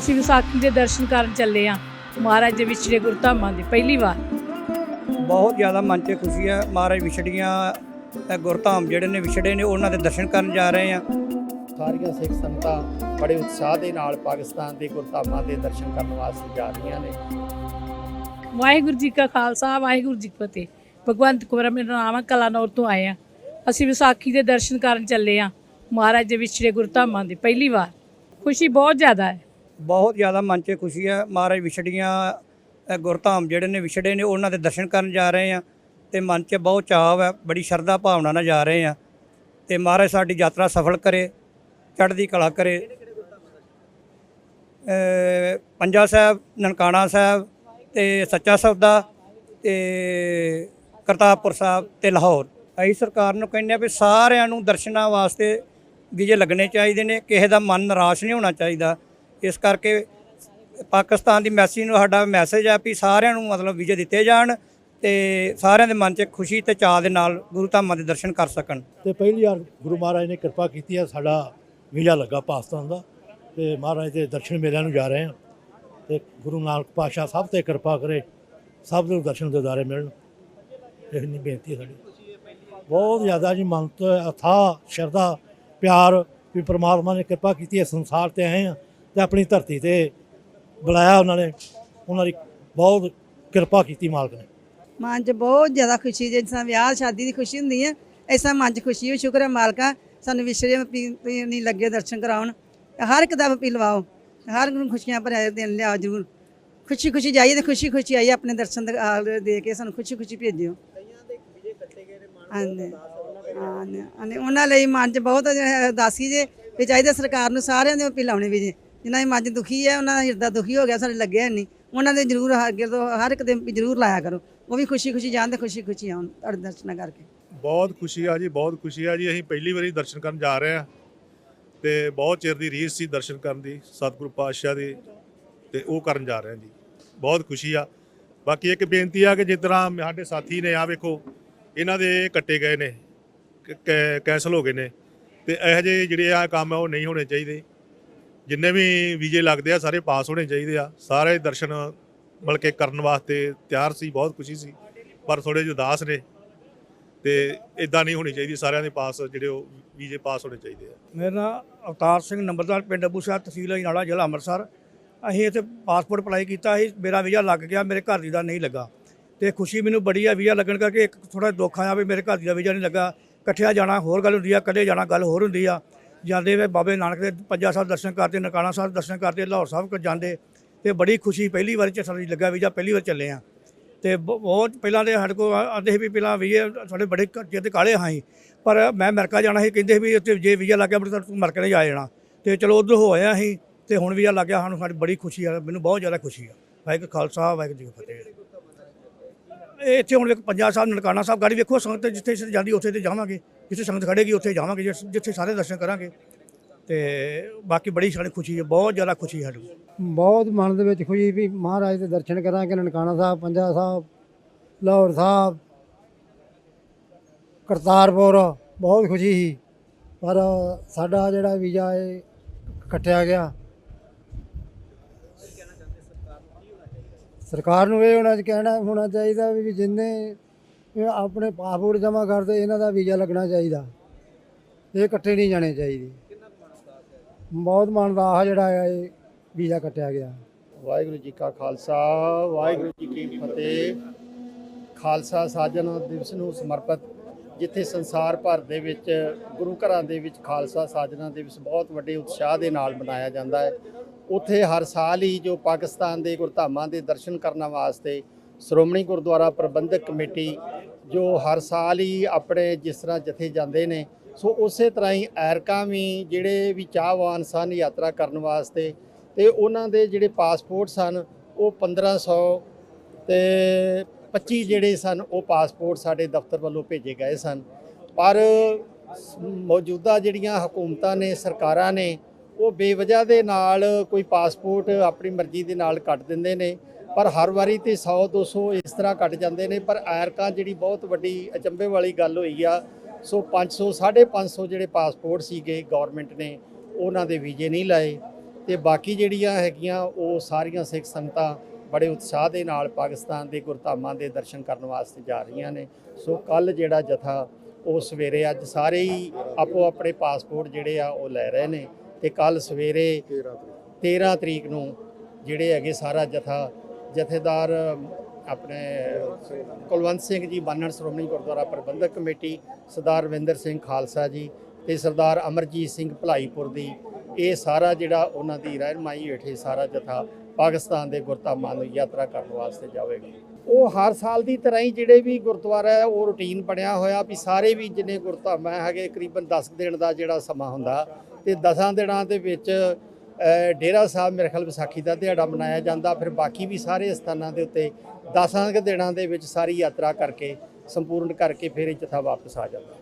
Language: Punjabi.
ਅਸੀਂ ਵਿਸਾਖੀ ਦੇ ਦਰਸ਼ਨ ਕਰਨ ਚੱਲੇ ਆ ਮਹਾਰਾਜ ਦੇ ਵਿਛੜੇ ਗੁਰਧਾਮਾਂ ਦੇ ਪਹਿਲੀ ਵਾਰ। ਬਹੁਤ ਜ਼ਿਆਦਾ ਮਨ 'ਚ ਖੁਸ਼ੀ ਹੈ। ਮਹਾਰਾਜ ਵਿਛੜੀਆਂ ਤੇ ਗੁਰਧਾਮ ਜਿਹੜੇ ਨੇ ਵਿਛੜੇ ਨੇ ਉਹਨਾਂ ਦੇ ਦਰਸ਼ਨ ਕਰਨ ਜਾ ਰਹੇ ਆ ਸਾਰੀਆਂ ਸਿੱਖ ਸੰਗਤਾਂ ਬੜੇ ਉਤਸ਼ਾਹ ਦੇ ਨਾਲ ਪਾਕਿਸਤਾਨ ਦੇ ਗੁਰਧਾਮਾਂ ਦੇ ਦਰਸ਼ਨ ਕਰਨ ਵਾਸਤੇ ਜਾ ਰਹੀਆਂ ਨੇ। ਵਾਹਿਗੁਰੂ ਜੀ ਕਾ ਖਾਲਸਾ ਵਾਹਿਗੁਰੂ ਜੀ ਕੀ ਫਤਿਹ। ਭਗਵੰਤ ਕੌਰ ਮੇਰਾ ਨਾਮ ਹੈ ਕਲਾਨੌਰ ਤੋਂ ਆਏ ਆ ਅਸੀਂ ਵਿਸਾਖੀ ਦੇ ਦਰਸ਼ਨ ਕਰਨ ਚੱਲੇ ਆ ਮਹਾਰਾਜ ਦੇ ਵਿਛੜੇ ਗੁਰਧਾਮਾਂ ਦੇ ਪਹਿਲੀ ਵਾਰ। ਖੁਸ਼ੀ ਬਹੁਤ ਜ਼ਿਆਦਾ ਹੈ। ਬਹੁਤ ਜ਼ਿਆਦਾ ਮਨ 'ਚ ਖੁਸ਼ੀ ਹੈ ਮਹਾਰਾਜ ਵਿਛੜੀਆਂ ਗੁਰਧਾਮ ਜਿਹੜੇ ਨੇ ਵਿਛੜੇ ਨੇ, ਉਹਨਾਂ ਦੇ ਦਰਸ਼ਨ ਕਰਨ ਜਾ ਰਹੇ ਆ ਤੇ ਮਨ 'ਚ ਬਹੁਤ ਚਾਅ ਹੈ ਬੜੀ ਸ਼ਰਧਾ ਭਾਵਨਾ ਨਾਲ ਜਾ ਰਹੇ ਆ ਤੇ ਮਹਾਰਾਜ ਸਾਡੀ ਯਾਤਰਾ ਸਫਲ ਕਰੇ, ਚੜ੍ਹਦੀ ਕਲਾ ਕਰੇ। ਪੰਜਾ ਸਾਹਿਬ, ਨਨਕਾਣਾ ਸਾਹਿਬ ਤੇ ਸੱਚਾ ਸੌਦਾ ਤੇ ਕਰਤਾਰਪੁਰ ਸਾਹਿਬ ਤੇ ਲਾਹੌਰ। ਅਸੀਂ ਸਰਕਾਰ ਨੂੰ ਕਹਿੰਦੇ ਆ ਵੀ ਸਾਰਿਆਂ ਨੂੰ ਦਰਸ਼ਨਾਂ ਵਾਸਤੇ ਵੀਜ਼ੇ ਲੱਗਣੇ ਚਾਹੀਦੇ ਨੇ, ਕਿਸੇ ਦਾ ਮਨ ਨਿਰਾਸ਼ ਨਹੀਂ ਹੋਣਾ ਚਾਹੀਦਾ। ਇਸ ਕਰਕੇ ਪਾਕਿਸਤਾਨ ਦੀ ਮੈਸੇਜ ਨੂੰ ਸਾਡਾ ਮੈਸੇਜ ਹੈ ਵੀ ਸਾਰਿਆਂ ਨੂੰ ਮਤਲਬ ਵੀਜ਼ੇ ਦਿੱਤੇ ਜਾਣ ਤੇ ਸਾਰਿਆਂ ਦੇ ਮਨ 'ਚ ਖੁਸ਼ੀ ਤੇ ਚਾਅ ਦੇ ਨਾਲ ਗੁਰੂ ਧਾਮਾਂ ਦੇ ਦਰਸ਼ਨ ਕਰ ਸਕਣ। ਤੇ ਪਹਿਲੀ ਵਾਰ ਗੁਰੂ ਮਹਾਰਾਜ ਨੇ ਕਿਰਪਾ ਕੀਤੀ ਹੈ ਸਾਡਾ ਵੀਜ਼ਾ ਲੱਗਾ ਪਾਕਿਸਤਾਨ ਦਾ ਤੇ ਮਹਾਰਾਜ ਦੇ ਦਰਸ਼ਨ ਮੇਲਿਆਂ ਨੂੰ ਜਾ ਰਹੇ ਹਾਂ ਤੇ ਗੁਰੂ ਨਾਨਕ ਪਾਤਸ਼ਾਹ ਸਭ ਤੇ ਕਿਰਪਾ ਕਰੇ, ਸਭ ਨੂੰ ਦਰਸ਼ਨ ਦਿਦਾਰੇ ਮਿਲਣ। ਇਹ ਨਹੀਂ ਬੇਨਤੀ ਹੈ ਸਾਡੀ। ਬਹੁਤ ਜ਼ਿਆਦਾ ਜੀ ਮਨ ਤੋਂ ਅਥਾ ਸ਼ਰਧਾ, ਪਿਆਰ ਵੀ ਪ੍ਰਮਾਤਮਾ ਨੇ ਕਿਰਪਾ ਕੀਤੀ ਹੈ ਸੰਸਾਰ ਤੇ ਆਏ ਹਾਂ ਤੇ ਆਪਣੀ ਧਰਤੀ ਤੇ ਬੁਲਾਇਆ ਉਹਨਾਂ ਨੇ, ਉਹਨਾਂ ਦੀ ਬਹੁਤ ਕਿਰਪਾ ਕੀਤੀ ਮਾਲਕ ਨੇ। ਮਨ 'ਚ ਬਹੁਤ ਜ਼ਿਆਦਾ ਖੁਸ਼ੀ ਜਿਸ ਤਰ੍ਹਾਂ ਵਿਆਹ ਸ਼ਾਦੀ ਦੀ ਖੁਸ਼ੀ ਹੁੰਦੀ ਹੈ ਐਸਾ ਮਨ 'ਚ ਖੁਸ਼ੀ ਹੋ। ਸ਼ੁਕਰ ਹੈ ਮਾਲਕਾ, ਸਾਨੂੰ ਵਿਸ਼ਰੇ ਨਹੀਂ ਲੱਗੇ ਦਰਸ਼ਨ ਕਰਾਉਣ। ਹਰ ਇੱਕ ਦਾ ਪੀ ਲਵਾਓ ਹਰ ਨੂੰ ਖੁਸ਼ੀਆਂ ਭਰਿਆ ਦਿਨ ਲਿਆਓ ਜ਼ਰੂਰ। ਖੁਸ਼ੀ ਖੁਸ਼ੀ ਜਾਈਏ ਤੇ ਖੁਸ਼ੀ ਖੁਸ਼ੀ ਆਈਏ ਆਪਣੇ ਦਰਸ਼ਨ ਦੇ- ਕੇ, ਸਾਨੂੰ ਖੁਸ਼ੀ ਖੁਸ਼ੀ ਭੇਜਿਓ। ਹਾਂਜੀ ਉਹਨਾਂ ਲਈ ਮਨ 'ਚ ਬਹੁਤ ਉਦਾਸੀ ਜੇ, ਵੀ ਚਾਹੀਦਾ ਸਰਕਾਰ ਨੂੰ ਸਾਰਿਆਂ ਦੇ ਪੀ ਲਾਉਣੇ ਵੀ ਜੇ। ਜਿਨ੍ਹਾਂ ਦੀ ਮੱਝ ਦੁਖੀ ਹੈ, ਉਹਨਾਂ ਦਾ ਹਿਰਦਾ ਦੁਖੀ ਹੋ ਗਿਆ, ਸਾਡੇ ਲੱਗਿਆ ਨਹੀਂ ਉਹਨਾਂ ਦੇ ਜ਼ਰੂਰ ਅੱਗੇ ਤੋਂ ਹਰ ਇੱਕ ਦੇ ਜ਼ਰੂਰ ਲਾਇਆ ਕਰੋ। ਉਹ ਵੀ ਖੁਸ਼ੀ ਖੁਸ਼ੀ ਜਾਣ ਤੇ ਖੁਸ਼ੀ ਖੁਸ਼ੀ ਆਉਣ, ਤੁਹਾਡੇ ਦਰਸ਼ਨਾਂ ਕਰਕੇ। ਬਹੁਤ ਖੁਸ਼ੀ ਆ ਜੀ, ਬਹੁਤ ਖੁਸ਼ੀ ਆ ਜੀ। ਅਸੀਂ ਪਹਿਲੀ ਵਾਰੀ ਦਰਸ਼ਨ ਕਰਨ ਜਾ ਰਹੇ ਆ। ਤੇ ਬਹੁਤ ਚਿਰ ਦੀ ਰੀਸ ਸੀ ਦਰਸ਼ਨ ਕਰਨ ਦੀ, ਸਤਿਗੁਰੂ ਪਾਤਸ਼ਾਹ ਦੀ, ਤੇ ਉਹ ਕਰਨ ਜਾ ਰਹੇ ਆ ਜੀ। ਬਹੁਤ ਖੁਸ਼ੀ ਆ। ਬਾਕੀ ਇੱਕ ਬੇਨਤੀ ਆ ਕਿ ਜਿਸ ਤਰ੍ਹਾਂ ਸਾਡੇ ਸਾਥੀ ਨੇ ਆ ਵੇਖੋ, ਇਹਨਾਂ ਦੇ ਕੱਟੇ ਗਏ ਨੇ ਕੈਂਸਲ ਹੋ ਗਏ ਨੇ। ਤੇ ਇਹੋ ਜਿਹੇ ਜਿਹੜੇ ਆ ਕੰਮ ਆ, ਉਹ ਨਹੀਂ ਹੋਣੇ ਚਾਹੀਦੇ। ਜਿੰਨੇ ਵੀ ਵੀਜ਼ੇ ਲੱਗਦੇ ਆ, ਸਾਰੇ ਪਾਸ ਹੋਣੇ ਚਾਹੀਦੇ ਆ। ਸਾਰੇ ਦਰਸ਼ਨ ਬਲਕਿ ਕਰਨ ਵਾਸਤੇ ਤਿਆਰ ਸੀ, ਬਹੁਤ ਖੁਸ਼ੀ ਸੀ। ਪਰ ਥੋੜੇ ਜਿਹੇ ਉਦਾਸ ਨੇ ਤੇ ਇਦਾਂ ਨਹੀਂ ਹੋਣੀ ਚਾਹੀਦੀ, ਸਾਰਿਆਂ ਦੇ ਪਾਸ ਜਿਹੜੇ ਉਹ ਵੀਜ਼ੇ ਪਾਸ ਹੋਣੇ ਚਾਹੀਦੇ ਆ। ਮੇਰਾ ਨਾਮ ਅਵਤਾਰ ਸਿੰਘ ਨੰਬਰਦਾਰ, ਪਿੰਡ ਅਬੂ ਸਾਹਿਬ ਤਹਿਸੀਲ ਅਜਨਾਲਾ, ਜ਼ਿਲ੍ਹਾ ਅੰਮ੍ਰਿਤਸਰ। ਅਸੀਂ ਇੱਥੇ ਪਾਸਪੋਰਟ ਅਪਲਾਈ ਕੀਤਾ ਸੀ ਮੇਰਾ ਵੀਜ਼ਾ ਲੱਗ ਗਿਆ, ਮੇਰੇ ਘਰ ਦੀ ਦਾ ਨਹੀਂ ਲੱਗਾ। ਤੇ ਖੁਸ਼ੀ ਮੈਨੂੰ ਬੜੀ ਆ, ਵੀਜ਼ਾ ਲੱਗਣ ਕਰਕੇ ਇੱਕ ਥੋੜਾ ਦੁੱਖ ਆਇਆ ਵੀ ਮੇਰੇ ਘਰ ਦੀ ਦਾ ਵੀਜ਼ਾ ਨਹੀਂ ਲੱਗਾ। ਇਕੱਠਿਆ ਜਾਣਾ ਹੋਰ ਗੱਲ ਹੁੰਦੀ ਆ, ਇਕੱਲੇ ਜਾਣਾ ਗੱਲ ਹੋਰ ਹੁੰਦੀ ਆ। ਜਾਂਦੇ ਵੇ ਬਾਬੇ ਨਾਨਕ ਦੇ ਪੰਜਾ ਸਾਹਿਬ ਦਰਸ਼ਨ ਕਰਦੇ ਨਨਕਾਣਾ ਸਾਹਿਬ ਦਰਸ਼ਨ ਕਰਦੇ ਲਾਹੌਰ ਸਾਹਿਬ ਕੋ ਜਾਂਦੇ ਤੇ ਬੜੀ ਖੁਸ਼ੀ ਪਹਿਲੀ ਵਾਰ ਚ ਸਾਡੀ ਲੱਗਾ ਵੀਜ਼ਾ, ਪਹਿਲੀ ਵਾਰ ਚੱਲੇ ਆ। ਤੇ ਬਹੁਤ ਪਹਿਲਾਂ ਦੇ ਸਾਡੇ ਕੋਲ ਆਂਦੇ ਸੀ ਵੀ ਪਹਿਲਾਂ ਵੀਜ਼ੇ ਸਾਡੇ ਬੜੇ ਜਿੱਦ ਕਾਲੇ ਹਾਂ ਸੀ ਪਰ ਮੈਂ ਅਮਰੀਕਾ ਜਾਣਾ ਸੀ, ਕਹਿੰਦੇ ਸੀ ਵੀ ਉੱਥੇ ਜੇ ਵੀਜ਼ਾ ਲੱਗ ਗਿਆ ਅੰਮ੍ਰਿਤਸਰ, ਤੂੰ ਅਮਰੀਕਾ ਨਹੀਂ ਜਾ ਜਾਣਾ। ਤੇ ਚਲੋ ਉਧਰ ਹੋ ਆਇਆ ਅਸੀਂ, ਤੇ ਹੁਣ ਵੀਜ਼ਾ ਲੱਗ ਗਿਆ, ਸਾਨੂੰ ਸਾਡੀ ਬੜੀ ਖੁਸ਼ੀ ਆ, ਮੈਨੂੰ ਬਹੁਤ ਜ਼ਿਆਦਾ ਖੁਸ਼ੀ ਆ। ਵਾਹਿਗੁਰੂ ਖਾਲਸਾ, ਵਾਹਿਗੁਰੂ ਜੀ ਕੀ ਫਤਿਹ। ਇਹ ਇੱਥੇ ਹੁਣ ਇੱਕ ਪੰਜਾ ਸਾਹਿਬ, ਨਨਕਾਣਾ ਸਾਹਿਬ ਗਾੜੀ ਵੇਖੋ ਸੰਗਤ ਜਿੱਥੇ ਜਿੱਥੇ ਜਾਂਦੀ, ਉੱਥੇ ਤੇ ਜਾਵਾਂਗੇ। ਜਿੱਥੇ ਸੰਗਤ ਖੜੇਗੀ, ਉੱਥੇ ਜਾਵਾਂਗੇ, ਜਿਸ- ਜਿੱਥੇ ਸਾਰੇ ਦਰਸ਼ਨ ਕਰਾਂਗੇ। ਤੇ ਬਾਕੀ ਬੜੀ ਸਾਡੀ ਖੁਸ਼ੀ ਹੈ, ਬਹੁਤ ਜ਼ਿਆਦਾ ਖੁਸ਼ੀ ਹੈ ਸਾਨੂੰ ਬਹੁਤ ਮਨ ਦੇ ਵਿੱਚ ਖੁਸ਼ੀ ਵੀ ਮਹਾਰਾਜ ਦੇ ਦਰਸ਼ਨ ਕਰਾਂਗੇ, ਨਨਕਾਣਾ ਸਾਹਿਬ, ਪੰਜਾ ਸਾਹਿਬ, ਲਾਹੌਰ ਸਾਹਿਬ, ਕਰਤਾਰਪੁਰ, ਬਹੁਤ ਖੁਸ਼ੀ ਸੀ। ਪਰ ਸਾਡਾ ਜਿਹੜਾ ਵੀਜ਼ਾ ਇਹ ਕੱਟਿਆ ਗਿਆ। ਸਰਕਾਰ ਨੂੰ ਇਹ ਹੋਣਾ ਕਹਿਣਾ ਹੋਣਾ ਚਾਹੀਦਾ ਵੀ ਜਿੰਨੇ ਇਹ ਆਪਣੇ ਪਾਸਪੋਰਟ ਜਮ੍ਹਾਂ ਕਰਦੇ ਇਹਨਾਂ ਦਾ ਵੀਜ਼ਾ ਲੱਗਣਾ ਚਾਹੀਦਾ। ਇਹ ਇਕੱਠੇ ਨਹੀਂ ਜਾਣੇ ਚਾਹੀਦੇ। ਬਹੁਤ ਮਨ ਦਾ ਜਿਹੜਾ ਹੈ ਇਹ ਵੀਜ਼ਾ ਕੱਟਿਆ ਗਿਆ। ਵਾਹਿਗੁਰੂ ਜੀ ਕਾ ਖਾਲਸਾ, ਵਾਹਿਗੁਰੂ ਜੀ ਕੀ ਫਤਿਹ। ਖਾਲਸਾ ਸਾਜਨਾ ਦਿਵਸ ਨੂੰ ਸਮਰਪਿਤ ਜਿੱਥੇ ਸੰਸਾਰ ਭਰ ਦੇ ਵਿੱਚ, ਗੁਰੂ ਘਰਾਂ ਦੇ ਵਿੱਚ ਖਾਲਸਾ ਸਾਜਨਾ ਦਿਵਸ ਬਹੁਤ ਵੱਡੇ ਉਤਸ਼ਾਹ ਦੇ ਨਾਲ ਮਨਾਇਆ ਜਾਂਦਾ ਹੈ। ਉੱਥੇ ਹਰ ਸਾਲ ਹੀ ਜੋ ਪਾਕਿਸਤਾਨ ਦੇ ਗੁਰਧਾਮਾਂ ਦੇ ਦਰਸ਼ਨ ਕਰਨ ਵਾਸਤੇ ਸ਼੍ਰੋਮਣੀ ਗੁਰਦੁਆਰਾ ਪ੍ਰਬੰਧਕ ਕਮੇਟੀ ਜੋ ਹਰ ਸਾਲ ਹੀ ਆਪਣੇ ਜਿਸ ਤਰ੍ਹਾਂ ਜਥੇ ਜਾਂਦੇ ਨੇ, ਸੋ ਉਸੇ ਤਰ੍ਹਾਂ ਹੀ ਐਰਕਾਂ ਵੀ ਜਿਹੜੇ ਵੀ ਚਾਹਵਾਨ ਸਨ ਯਾਤਰਾ ਕਰਨ ਵਾਸਤੇ, ਤੇ ਉਹਨਾਂ ਦੇ ਜਿਹੜੇ ਪਾਸਪੋਰਟ ਸਨ, ਉਹ 1500 ਤੇ 25 ਜਿਹੜੇ ਸਨ, ਉਹ ਪਾਸਪੋਰਟ ਸਾਡੇ ਦਫ਼ਤਰ ਵੱਲੋਂ ਭੇਜੇ ਗਏ ਸਨ। ਪਰ ਮੌਜੂਦਾ ਜਿਹੜੀਆਂ ਹਕੂਮਤਾਂ ਨੇ, ਸਰਕਾਰਾਂ ਨੇ, ਉਹ ਬੇਵਜ੍ਹਾ ਦੇ ਨਾਲ ਕੋਈ ਪਾਸਪੋਰਟ ਆਪਣੀ ਮਰਜ਼ੀ ਦੇ ਨਾਲ ਕੱਟ ਦਿੰਦੇ ਨੇ ਪਰ ਹਰ ਵਾਰੀ ਤੇ 100 200 ਇਸ ਤਰ੍ਹਾਂ ਕੱਟ ਜਾਂਦੇ ਨੇ, ਪਰ ਐਰਕਾਂ ਜਿਹੜੀ ਬਹੁਤ ਵੱਡੀ ਅਚੰਭੇ ਵਾਲੀ ਗੱਲ ਹੋਈ ਆ, ਸੋ 500 550 ਜਿਹੜੇ ਪਾਸਪੋਰਟ ਸੀਗੇ ਗਵਰਨਮੈਂਟ ਨੇ, ਉਹਨਾਂ ਦੇ ਵੀਜ਼ੇ ਨਹੀਂ ਲਾਏ। ਤੇ ਬਾਕੀ ਜਿਹੜੀਆਂ ਹੈਗੀਆਂ, ਉਹ ਸਾਰੀਆਂ ਸਿੱਖ ਸੰਗਤਾਂ ਬੜੇ ਉਤਸ਼ਾਹ ਦੇ ਨਾਲ ਪਾਕਿਸਤਾਨ ਦੇ ਗੁਰਧਾਮਾਂ ਦੇ ਦਰਸ਼ਨ ਕਰਨ ਵਾਸਤੇ ਜਾ ਰਹੀਆਂ ਨੇ। ਸੋ ਕੱਲ ਜਿਹੜਾ ਜਥਾ, ਉਹ ਸਵੇਰੇ ਅੱਜ ਸਾਰੇ ਹੀ ਆਪੋ ਆਪਣੇ ਪਾਸਪੋਰਟ ਜਿਹੜੇ ਆ, ਉਹ ਲੈ ਰਹੇ ਨੇ। ਤੇ ਕੱਲ ਸਵੇਰੇ 13 ਤਰੀਕ ਨੂੰ ਜਿਹੜੇ ਹੈਗੇ ਸਾਰਾ ਜਥਾ ਜਥੇਦਾਰ ਆਪਣੇ ਕੁਲਵੰਤ ਸਿੰਘ ਜੀ, ਬਾਨਣ ਸ਼੍ਰੋਮਣੀ ਗੁਰਦੁਆਰਾ ਪ੍ਰਬੰਧਕ ਕਮੇਟੀ, ਸਰਦਾਰ ਰਵਿੰਦਰ ਸਿੰਘ ਖਾਲਸਾ ਜੀ ਤੇ ਸਰਦਾਰ ਅਮਰਜੀਤ ਸਿੰਘ ਭਲਾਈਪੁਰ ਦੀ, ਇਹ ਸਾਰਾ ਜਿਹੜਾ ਉਹਨਾਂ ਦੀ ਰਹਿਨਮਾਈ ਹੇਠੇ ਸਾਰਾ ਜਥਾ ਪਾਕਿਸਤਾਨ ਦੇ ਗੁਰਧਾਮਾਂ ਨੂੰ ਯਾਤਰਾ ਕਰਨ ਵਾਸਤੇ ਜਾਵੇਗਾ। ਉਹ ਹਰ ਸਾਲ ਦੀ ਤਰ੍ਹਾਂ ਹੀ ਜਿਹੜੇ ਵੀ ਗੁਰਦੁਆਰਾ ਹੈ, ਉਹ ਰੁਟੀਨ ਬਣਿਆ ਹੋਇਆ ਵੀ ਸਾਰੇ ਵੀ ਜਿੰਨੇ ਗੁਰਧਾਮਾਂ ਹੈਗੇ ਕਰੀਬਨ 10 ਦਿਨ ਦਾ ਜਿਹੜਾ ਸਮਾਂ ਹੁੰਦਾ ਤੇ 10 ਦਿਨਾਂ ਦੇ ਵਿੱਚ ਡੇਰਾ ਸਾਹਿਬ ਮੇਰੇ ਖਿਆਲ ਵਿਸਾਖੀ ਦਾ ਦਿਹਾੜਾ ਮਨਾਇਆ ਜਾਂਦਾ। ਫਿਰ ਬਾਕੀ ਵੀ ਸਾਰੇ ਸਥਾਨਾਂ ਦੇ ਉੱਤੇ 10 ਦਿਨਾਂ ਦੇ ਵਿੱਚ ਸਾਰੀ ਯਾਤਰਾ ਕਰਕੇ, ਸੰਪੂਰਨ ਕਰਕੇ ਫਿਰ ਇਹ ਜਥਾ ਵਾਪਸ ਆ ਜਾਂਦਾ।